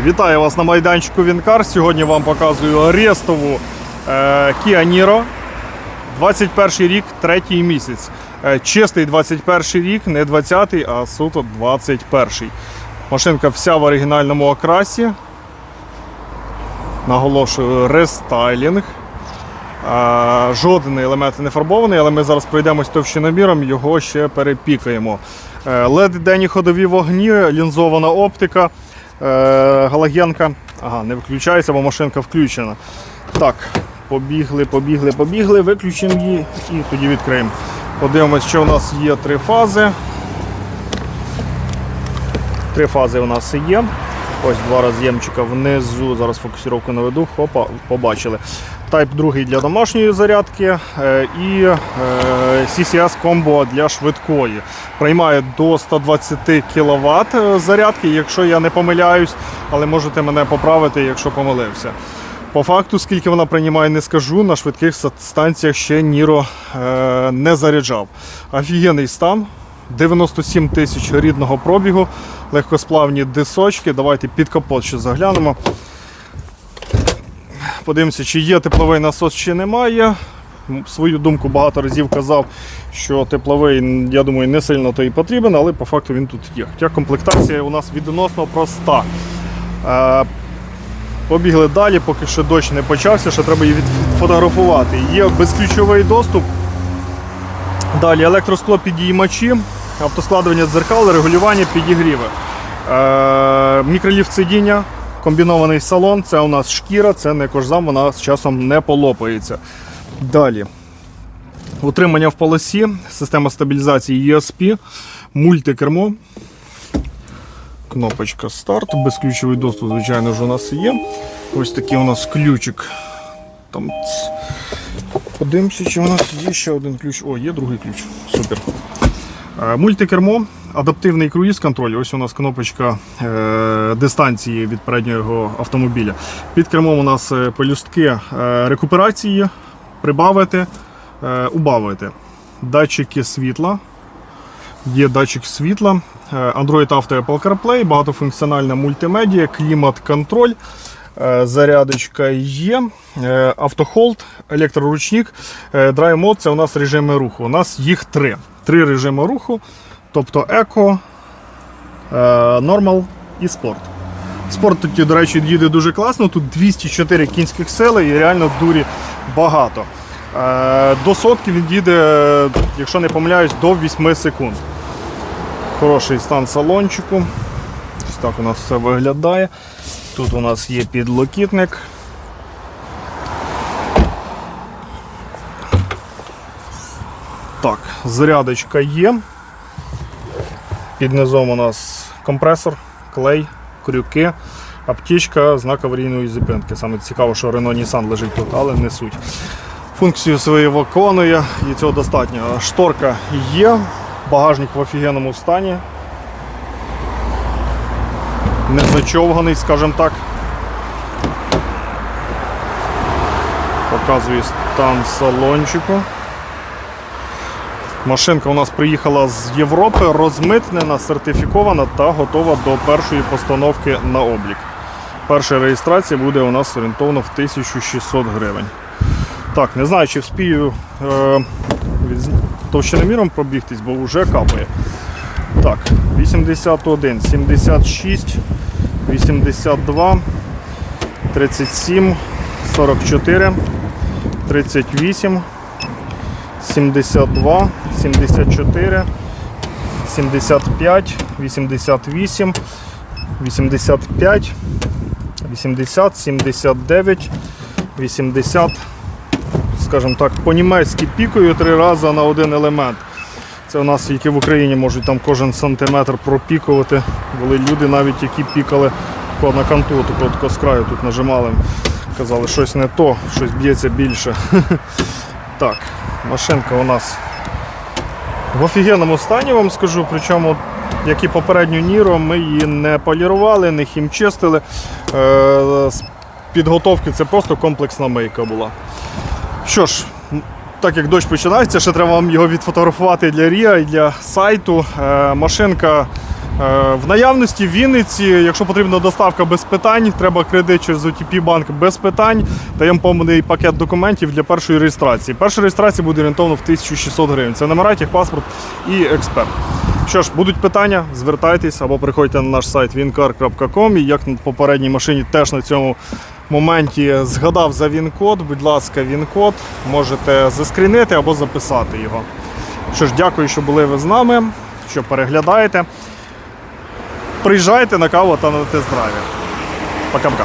Вітаю вас на майданчику Вінкар. Сьогодні вам показую рестову е, Kia Niro. 21 рік, третій місяць. Е, чистий 21 рік, не 20-й, а суто 21-й. Машинка вся в оригінальному окрасі. Наголошую, рестайлінг. А, жоден елемент не фарбований, але ми зараз пройдемось товщиноміром, його ще перепікаємо. Е, LED денні ходові вогні, лінзована оптика, е, галогенка. Ага, не виключається, бо машинка включена. Так, побігли, побігли, побігли, виключимо її і тоді відкриємо. Подивимось, що у нас є три фази. Три фази у нас є. Ось два роз'ємчика внизу. Зараз фокусировку наведу. Хопа, побачили. Type 2 для домашньої зарядки е, і е, CCS комбо для швидкої. Приймає до 120 кВт зарядки, якщо я не помиляюсь, але можете мене поправити, якщо помилився. По факту, скільки вона приймає, не скажу. На швидких станціях ще Ніро е, не заряджав. Офігенний стан. 97 тисяч рідного пробігу, легкосплавні дисочки. Давайте під капот ще заглянемо. Подивимося, чи є тепловий насос, чи немає. Свою думку багато разів казав, що тепловий, я думаю, не сильно то і потрібен, але по факту він тут є. Хоча комплектація у нас відносно проста. Е, Побігли далі, поки ще дощ не почався, ще треба її відфотографувати. Є безключовий доступ. Далі електроскло підіймачі, автоскладування дзеркал, регулювання, підігріви. Е, мікроліфт сидіння, комбінований салон, це у нас шкіра, це не кожзам, вона з часом не полопається. Далі. Утримання в полосі, система стабілізації ESP, мультикермо. Кнопочка старт, безключовий доступ, звичайно ж, у нас є. Ось такий у нас ключик. Там. Подивимося, чи у нас є ще один ключ. О, є другий ключ. Супер. Е, Мультикермо, адаптивний круїз контроль. Ось у нас кнопочка е, дистанції від переднього автомобіля. Під кермом у нас е, пелюстки е, рекуперації, прибавити, убавити. Датчики світла. Є датчик світла, Android Auto Apple CarPlay, багатофункціональна мультимедіа, клімат-контроль, зарядочка є, автохолд, електроручник, Drive це у нас режими руху. У нас їх три. Три режими руху, тобто еко, е, нормал і спорт. Спорт тут, до речі, їде дуже класно. Тут 204 кінських сили і реально дурі багато. Е, До сотки він їде, якщо не помиляюсь, до 8 секунд. Хороший стан салончику. Ось так у нас все виглядає. Тут у нас є підлокітник. Так, зарядочка є. Під низом у нас компресор, клей, крюки, аптечка, знак аварійної зупинки. Саме цікаво, що Renault Nissan лежить тут, але не суть. Функцію свою виконує і цього достатньо. Шторка є, багажник в офігенному стані. Не зачовганий, скажімо так. Показую стан салончику. Машинка у нас приїхала з Європи, розмитнена, сертифікована та готова до першої постановки на облік. Перша реєстрація буде у нас орієнтовно в 1600 гривень. Так, не знаю, чи вспію е, товщиноміром пробігтись, бо вже капає. Так, 81, 76, 82, 37, 44, 38, 72, 74, 75, 88, 85, 80, 79, 80, скажімо так, по-німецьки пікою три рази на один елемент. Це у нас тільки в Україні можуть там кожен сантиметр пропікувати. Були люди навіть, які пікали на канту, тако, з краю тут нажимали. Казали, щось не то, щось б'ється більше. Так, машинка у нас в офігенному стані, вам скажу. Причому, як і попередню Ніро, ми її не полірували, не хімчистили. Е, з підготовки це просто комплексна мийка була. Що ж, так як дощ починається, ще треба вам його відфотографувати для Ріа і для сайту. Е, машинка В наявності в Вінниці, якщо потрібна доставка без питань, треба кредит через OTP банк без питань. Даємо повний пакет документів для першої реєстрації. Перша реєстрація буде орієнтовно в 1600 гривень. Це номера, паспорт і експерт. Що ж, будуть питання, звертайтесь або приходьте на наш сайт wincar.com. І як на попередній машині теж на цьому моменті згадав за він-код. Будь ласка, він-код можете заскрінити або записати його. Що ж, дякую, що були ви з нами, що переглядаєте. Приїжджайте на каву та на тест-драйві. Пока-пока.